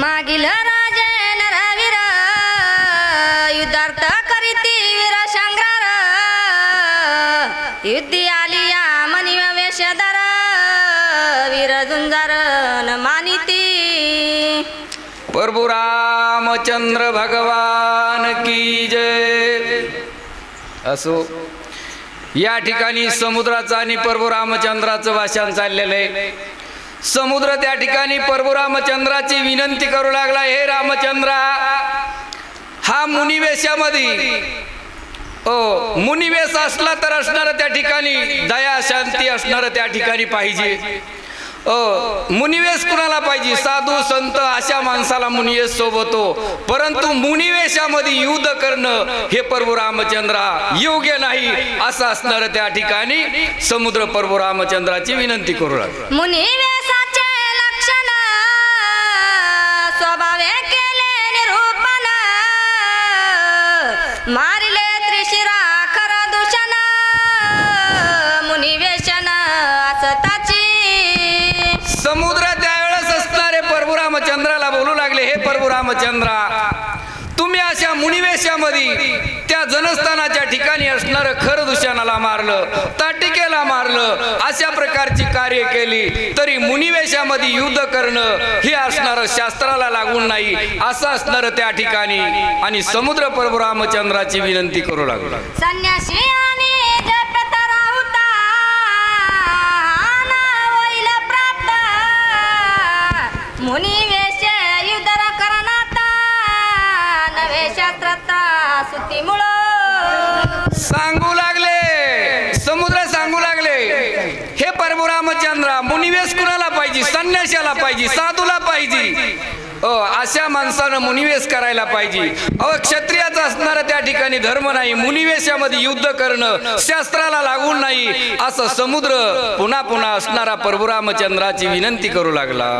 मागील राजे नरवीर युद्धार्थ करीती वीर संग्रार युद्धी आलिया मनिव वेशधर वीर झुंजार न मानिती. प्रभू रामचंद्र भगवान की जय. असो या ठिकाणी समुद्राचं आणि प्रभू रामचंद्राचं भाषण चाललेलं आहे. समुद्र त्या ठिकाणी प्रभू रामचंद्राची विनंती करू लागला हे रामचंद्रा हा मुनिवेशामध्ये ओ मुनिवेश असला तर असणार त्या ठिकाणी दया शांती असणार त्या ठिकाणी पाहिजे. मुनिवेश कुणाला पाहिजे? साधू संत अशा माणसाला मुनिवेश सोबतो. परंतु मुनिवेशामध्ये युद्ध करणं हे प्रभू रामचंद्रा योग्य नाही असं असणार त्या ठिकाणी समुद्र प्रभू रामचंद्राची विनंती करू लागला. प्रभू रामचंद्रा. तुम्ही अशा मुनिवेशामध्ये त्या जनस्थानाच्या ठिकाणी असणार खर दूषणाला मारलं ताटिकेला मारलं अशा प्रकारची कार्य केली तरी मुनिवेशामध्ये युद्ध करणं हे असणारं शास्त्राला लागून नाही असं असणार त्या ठिकाणी. आणि समुद्र प्रभू रामचंद्राची विनंती करू लागला. संन्यासी मुनी सांगू लागले. समुद्र सांगू लागले. हे प्रभू रामचंद्रा मुनिवेश कुणाला पाहिजे? संन्याशाला पाहिजे? साधूला पाहिजे? अशा माणसानं मुनिवेश करायला पाहिजे. अहो क्षत्रियाचा असणारा त्या ठिकाणी धर्म नाही. मुनिवेशामध्ये युद्ध करणं शास्त्राला लागून नाही. असं समुद्र पुन्हा पुन्हा असणारा प्रभू रामचंद्राची विनंती करू लागला.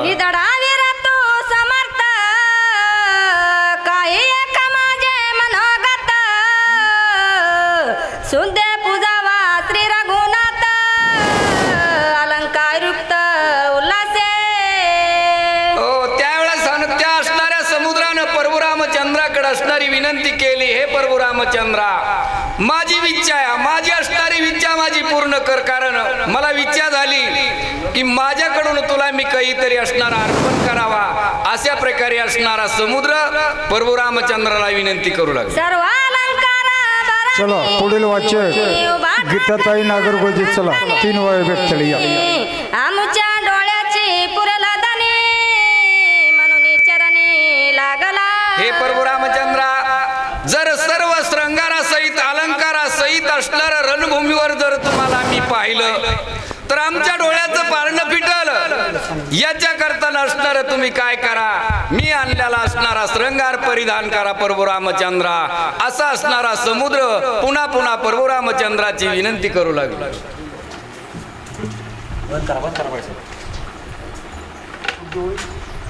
सुंदे पूजावा श्री रघुनाथ अलंकार युक्त उल्हासे हो त्यावेळेस त्या असणाऱ्या समुद्रानं परभुरामचंद्राकडे असणारी विनंती केली हे परभुरामचंद्रा माझी विच्छा आहे माझी असणारी विच्छा माझी पूर्ण कर कारण मला विच्छा झाली की माझ्याकडून तुला मी काहीतरी असणारा अर्पण करावा अशा प्रकारे असणारा समुद्र परभुरामचंद्राला विनंती करू लागला. चला पुढील वाच्य गीताताई नागरगोजी चला तीन वय व्यक्ती या आमच्या डोळ्याची पुरला धनी म्हणून चरणी लागला. हे प्रभू रामचंद्रा जर सर्व श्रंगारासहित अलंकारासहित असणाऱ्या रणभूमीवर जर तुम्हाला मी पाहिलं तर आमच्या डोळ्याचं पारणं पिटल. याच्या करता नसणार तुम्ही काय करा? मी आणलेला असणारा श्रंगार परिधान करा प्रभू रामचंद्रा. असा असणारा समुद्र पुन्हा पुन्हा प्रभू रामचंद्राची विनंती करू लागलो. बंद करा बंद करा पाहिजे